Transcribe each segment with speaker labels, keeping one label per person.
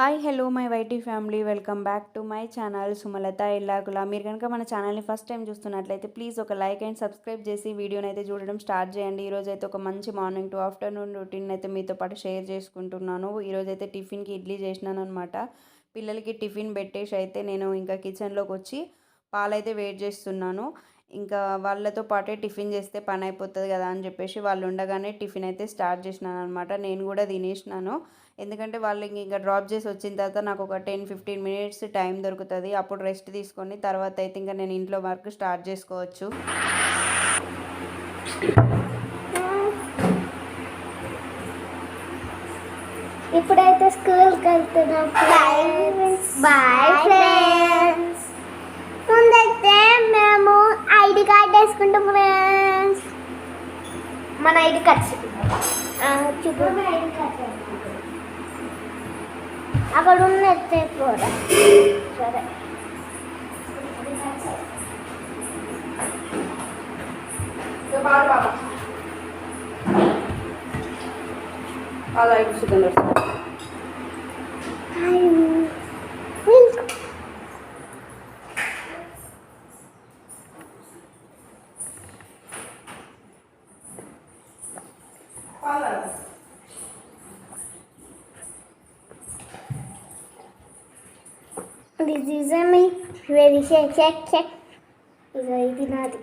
Speaker 1: Hi hello my YT family. Welcome back to my channel Sumalatha Illakula మీరు కనుక మన ఛానల్ని ఫస్ట్ టైం చూస్తున్నట్లయితే ప్లీజ్ ఒక లైక్ అండ్ సబ్స్క్రైబ్ చేసి వీడియోని అయితే చూడడం స్టార్ట్ చేయండి. ఈరోజు అయితే ఒక మంచి మార్నింగ్ టు ఆఫ్టర్నూన్ రొటీన్ అయితే మీతో పాటు షేర్ చేసుకుంటున్నాను. ఈరోజు అయితే టిఫిన్కి ఇడ్లీ చేసినాను అనమాట పిల్లలకి టిఫిన్ పెట్టేసి అయితే నేను ఇంకా కిచెన్లోకి వచ్చి పాలైతే వెయిట్ చేస్తున్నాను. ఇంకా వాళ్ళతో పాటే టిఫిన్ చేస్తే పని అయిపోతుంది కదా అని చెప్పేసి వాళ్ళు ఉండగానే టిఫిన్ అయితే స్టార్ట్ చేసినాను అనమాట నేను కూడా తినేసినాను. ఎందుకంటే వాళ్ళు ఇంకా డ్రాప్ చేసి వచ్చిన తర్వాత నాకు ఒక టెన్ ఫిఫ్టీన్ మినిట్స్ టైం దొరుకుతుంది. అప్పుడు రెస్ట్ తీసుకొని తర్వాత అయితే ఇంకా నేను ఇంట్లో వర్క్ స్టార్ట్ చేసుకోవచ్చు.
Speaker 2: ఇప్పుడైతే స్కూల్కి వెళ్తున్నాం బాయ్ ఫ్రెండ్స్ ముందైతే మేము ఐడి కార్డ్ వేసుకుంటాం ఫ్రెండ్స్ మన ఐడి కార్డ్ చూపు అక్కడ ఉన్నట్టే కూడా సరే This is a milk. Very check, check, check. ఇక ఇది నాది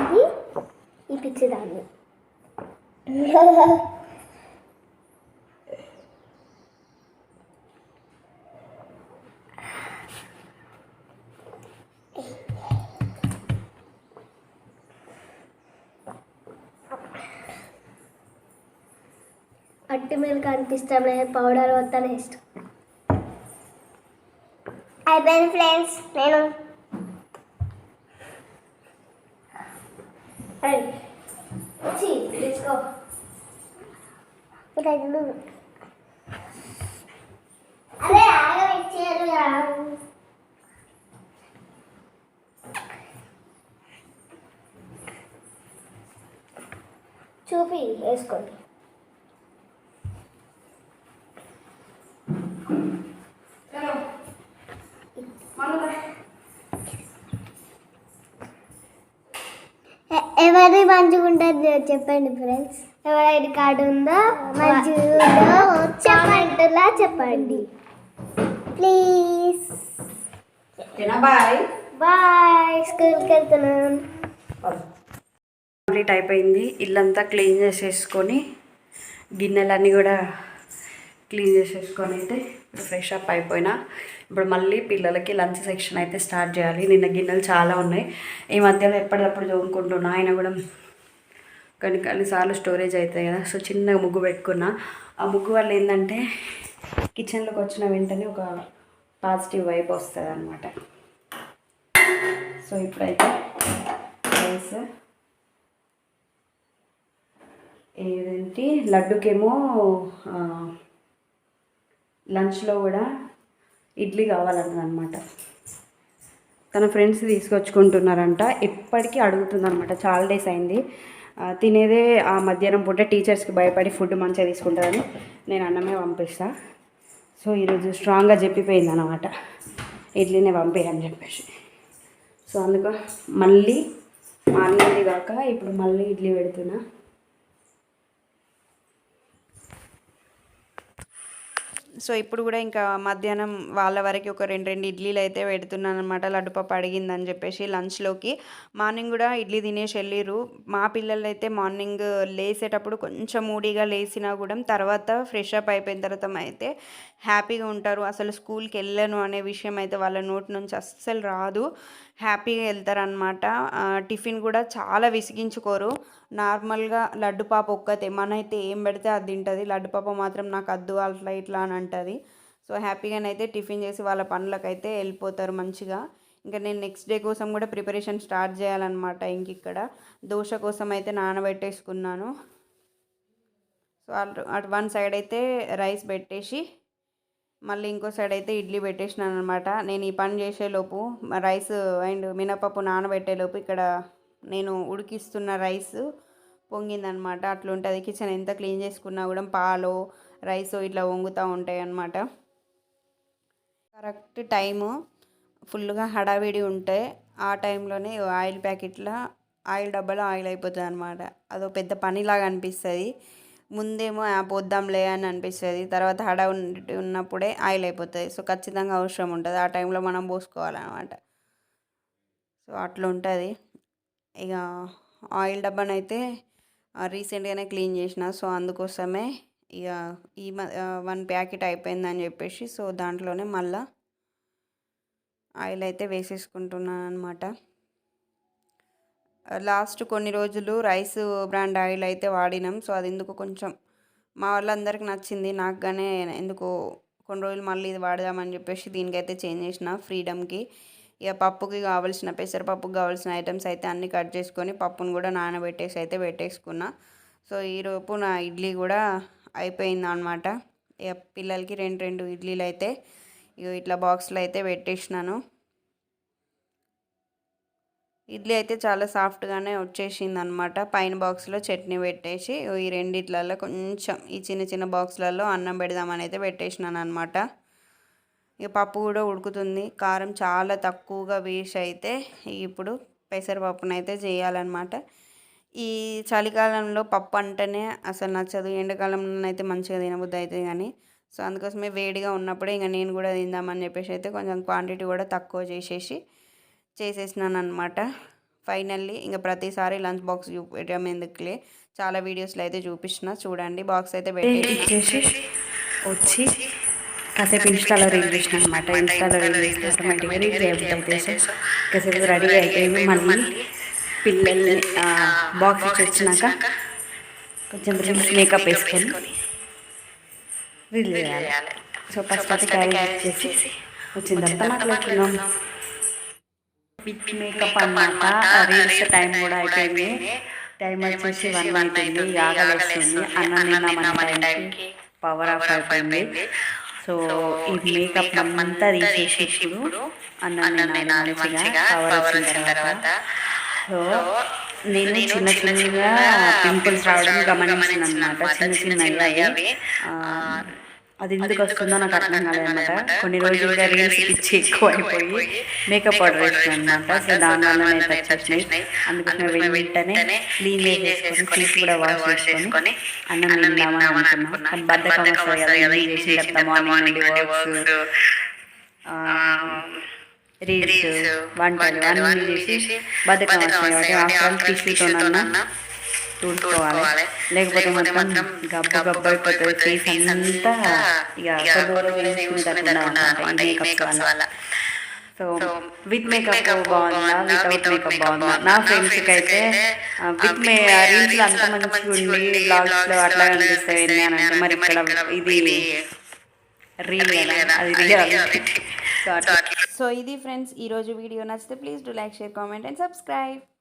Speaker 2: ఇది ఈ పిచ్చిదాన్ని పట్టి మిల్క్ అనిపిస్తాం లేదు. పౌడర్ వస్తానే ఇష్టం. అయిపోయింది ఫ్రెండ్స్. నేను అదే ఆగమిచ్చారు చూపి వేసుకోండి. ఎవరి మంచిగా ఉంటుంది చెప్పండి ఫ్రెండ్స్ ఎవరి ఐడి కార్డు ఉందో? మంచిగా ఉందో చెప్పంటులా చెప్పండి. Please
Speaker 1: bye.
Speaker 2: బాయ్. స్కూల్కి వెళ్తున్నాను
Speaker 1: కంప్లీట్ అయిపోయింది. ఇల్లంతా క్లీన్ చేసేసుకొని గిన్నెలన్నీ కూడా క్లీన్ చేసేసుకొని అయితే ఫ్రెష్ అప్ అయిపోయినా. ఇప్పుడు మళ్ళీ పిల్లలకి లంచ్ సెక్షన్ అయితే స్టార్ట్ చేయాలి. నిన్న గిన్నెలు చాలా ఉన్నాయి. ఈ మధ్యలో ఎప్పటికప్పుడు చదువుకుంటున్నా ఆయన కూడా కొన్ని కొన్నిసార్లు స్టోరేజ్ అవుతాయి కదా. సో చిన్నగా ముగ్గు పెట్టుకున్నా. ఆ ముగ్గు వల్ల ఏంటంటే కిచెన్లోకి వచ్చిన వెంటనే ఒక పాజిటివ్ వైబ్ వస్తుంది అనమాట సో ఇప్పుడైతే రైస్ ఏదేంటి? లడ్డుకేమో లంచ్లో కూడా ఇడ్లీ కావాలన్నది అనమాట తన ఫ్రెండ్స్ తీసుకొచ్చుకుంటున్నారంట. ఎప్పటికీ అడుగుతుందనమాట చాలా డేస్ అయింది. తినేదే ఆ మధ్యాహ్నం పూట టీచర్స్కి భయపడి ఫుడ్ మంచిగా తీసుకుంటుందని నేను అన్నమే పంపిస్తా. సో ఈరోజు స్ట్రాంగ్గా చెప్పిపోయింది అనమాట ఇడ్లీనే పంపేయని చెప్పేసి. సో అందుకు మళ్ళీ మార్నింగ్ కాక ఇప్పుడు మళ్ళీ ఇడ్లీ పెడుతున్నా. సో ఇప్పుడు కూడా ఇంకా మధ్యాహ్నం వాళ్ళ వరకు ఒక రెండు రెండు ఇడ్లీలు అయితే పెడుతున్నాను అనమాట లడ్డుపప్పు అడిగిందని చెప్పేసి లంచ్లోకి మార్నింగ్ కూడా ఇడ్లీ తినేసి వెళ్ళిర్రు. మా పిల్లలు అయితే మార్నింగ్ లేసేటప్పుడు కొంచెం మూడీగా లేసినా కూడా తర్వాత ఫ్రెష్ అప్ అయిపోయిన తర్వాత అయితే హ్యాపీగా ఉంటారు. అసలు స్కూల్కి వెళ్ళను అనే విషయం అయితే వాళ్ళ నోటి నుంచి అస్సలు రాదు. హ్యాపీగా వెళ్తారనమాట టిఫిన్ కూడా చాలా విసిగించుకోరు. నార్మల్గా లడ్డు పాప ఒక్కతే. మనైతే ఏం పెడితే అది తింటుంది. లడ్డు పాప మాత్రం నాకు అద్దు అట్లా ఇట్లా అని అంటుంది. సో హ్యాపీగానైతే టిఫిన్ చేసి వాళ్ళ పనులకైతే వెళ్ళిపోతారు మంచిగా. ఇంకా నేను నెక్స్ట్ డే కోసం కూడా ప్రిపరేషన్ స్టార్ట్ చేయాలన్నమాట ఇంక ఇక్కడ. దోశ కోసం అయితే నానబెట్టేసుకున్నాను. సో అటు అటు వన్ సైడ్ అయితే రైస్ పెట్టేసి మళ్ళీ ఇంకో సైడ్ అయితే ఇడ్లీ పెట్టేసినాను అనమాట నేను ఈ పని చేసేలోపు రైస్ అండ్ మినపప్పు నానబెట్టేలోపు ఇక్కడ నేను ఉడికిస్తున్న రైస్ పొంగిందనమాట. అట్లుంటుంది. కిచెన్ ఎంత క్లీన్ చేసుకున్నా కూడా పాలు రైస్ ఇట్లా వంగుతూ ఉంటాయి అన్నమాట కరెక్ట్ టైము. ఫుల్గా హడావిడి ఉంటే ఆ టైంలోనే ఆయిల్ ప్యాకెట్లో ఆయిల్ డబ్బాలో ఆయిల్ అయిపోతుంది అనమాట అదో పెద్ద పనిలాగా అనిపిస్తుంది. ముందేమో ఆ పోద్దాంలే అని అనిపిస్తుంది. తర్వాత హడ ఉన్నప్పుడే ఆయిల్ అయిపోతుంది. సో ఖచ్చితంగా అవసరం ఉంటుంది. ఆ టైంలో మనం పోసుకోవాలన్నమాట సో అట్లా ఉంటుంది ఇక ఆయిల్ డబ్బానైతే రీసెంట్గానే క్లీన్ చేసిన. సో అందుకోసమే ఇక ఈ వన్ ప్యాకెట్ అయిపోయిందని చెప్పేసి సో దాంట్లోనే మళ్ళా ఆయిల్ అయితే వేసేసుకుంటున్నాను అనమాట లాస్ట్ కొన్ని రోజులు రైస్ బ్రాండ్ ఆయిల్ అయితే వాడినాం. సో అది ఎందుకు కొంచెం మా వాళ్ళందరికీ నచ్చింది. నాకు కానీ ఎందుకు కొన్ని రోజులు మళ్ళీ ఇది వాడదామని చెప్పేసి దీనికైతే చేంజ్ చేసిన ఫ్రీడమ్కి. ఇక పప్పుకి కావాల్సిన పెసరపప్పుకి కావాల్సిన ఐటమ్స్ అయితే అన్నీ కట్ చేసుకొని పప్పును కూడా నానబెట్టేసి అయితే పెట్టేసుకున్నా. సో ఈరోపు నా ఇడ్లీ కూడా అయిపోయింది అనమాట ఇక పిల్లలకి రెండు రెండు ఇడ్లీలు అయితే ఇక ఇట్లా బాక్స్లో అయితే పెట్టేసినాను. ఇడ్లీ అయితే చాలా సాఫ్ట్గానే వచ్చేసింది అనమాట పైన బాక్స్లో చట్నీ పెట్టేసి ఈ రెండిట్లలో కొంచెం ఈ చిన్న చిన్న బాక్స్లలో అన్నం పెడదామని అయితే పెట్టేసినాను అనమాట ఇక పప్పు కూడా ఉడుకుతుంది. కారం చాలా తక్కువగా వేసి అయితే ఇప్పుడు పెసరపప్పునైతే చేయాలన్నమాట. ఈ చలికాలంలో పప్పు అంటేనే అసలు నచ్చదు. ఎండాకాలంలో అయితే మంచిగా తినబుద్ధి అవుతుంది కానీ సో అందుకోసమే వేడిగా ఉన్నప్పుడే ఇంకా నేను కూడా తిందామని చెప్పేసి అయితే కొంచెం క్వాంటిటీ కూడా తక్కువ చేసేసి చేసేసినాను అనమాట ఫైనల్లీ ఇంకా ప్రతిసారి లంచ్ బాక్స్ చూపించడం ఎందుకులే? చాలా వీడియోస్లో అయితే చూపించిన చూడండి బాక్స్ అయితే
Speaker 3: పెట్టి వచ్చి కాసేపు ఇన్స్టాలో రీల్ చేసిన అనమాట. ఇన్స్టాలో రీల్ చేస్తే ఆటోమేటిక్గా రీల్ సో కాసేపు రెడీ అయిపోయింది మళ్ళీ పిల్లల్ని బాక్స్ వచ్చినాక కొంచెం రీల్స్ మేకప్ వేసుకొని రీల్ చేయాలి. సో ఫస్ట్ అయితే క్యారీ చేసి వచ్చిన తర్వాత మాట్లాడుతున్నాం విత్ మేకప్ అన్నమాట. రీల్స్ టైం కూడా అయిపోయింది. టైం వచ్చేసి వన్ అవుతుంది ఆగలేస్తుంది అన్నం తిన్నామన్న టైంకి పవర్ ఆఫ్ అయిపోయింది. సో ఈ మేకప్ అంతా తీసేసి ఇప్పుడు అన్నం మంచిగా పవర్ వచ్చిన తర్వాత. సో నేను చిన్న చిన్నగా పింపుల్స్ రావడం గమనించిన అనమాట చిన్న చిన్నవి అవి. అది ఎందుకు వస్తుందో నాకు అర్థం కాలేదన్నమాట. కొన్ని రోజులుగా రీల్స్ పిచ్చి ఎక్కువ అయిపోయి మేకప్ ఆర్డర్ వేసాను అనమాట సో దానివల్ల నేను వచ్చేసినాయి అందుకోసం వెంటనే క్లీన్ చేసేసుకొని ఫీస్ కూడా వాష్ చేసుకొని అన్నం తిందామని అనుకున్నా. కానీ బద్దకం వస్తుంది కదా మార్నింగ్ వర్క్స్ రీల్స్ వంటలు అన్నీ చేసి బద్దకం వస్తాయి కాబట్టి ఆఫ్టర్ తుడుచుకోవాలి లేకపోతే మొత్తం గబ్బు గబ్బు అయిపోతుంది. ఫేస్ అంతా ఇక వేసుకునేటట్టు ఉండదన్నమాట ఈ మేకప్స్ వల్ల. సో విత్ మేకప్ బాగుందా? వితౌట్ మేకప్ బాగుందా? నా ఫ్రెండ్స్కి అయితే విత్ మే రీల్స్ అంత మంచిగా ఉండి బ్లాగ్స్లో అట్లా అనిపిస్తాయి అని అంటే మరి ఇక్కడ ఇది రీల్ అది రియాలిటీ సో
Speaker 1: ఇది ఫ్రెండ్స్ ఈరోజు వీడియో నచ్చితే please do like share comment and subscribe